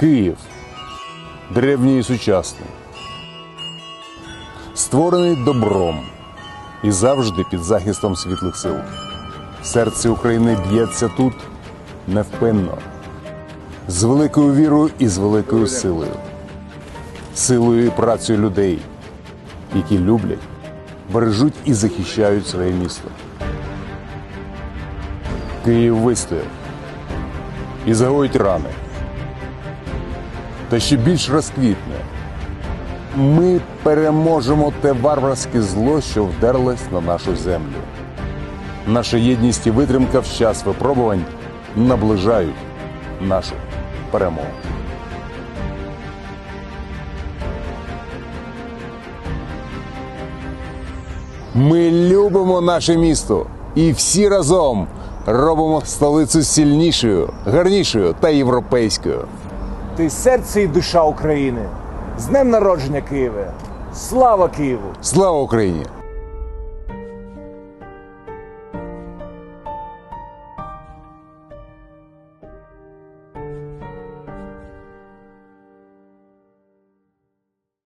Київ. Древній і сучасний, створений добром і завжди під захистом світлих сил. Серце України б'ється тут невпинно, з великою вірою і з великою силою, силою і працею людей, які люблять, бережуть і захищають своє місто. Київ вистояв. І загоїть рани, та ще більш розквітне. Ми переможемо те варварське зло, що вдерлось на нашу землю. Наша єдність і витримка в час випробувань наближають нашу перемогу. Ми любимо наше місто і всі разом робимо столицю сильнішою, гарнішою та європейською. Ти серце і душа України. З днем народження Києве! Слава Києву! Слава Україні!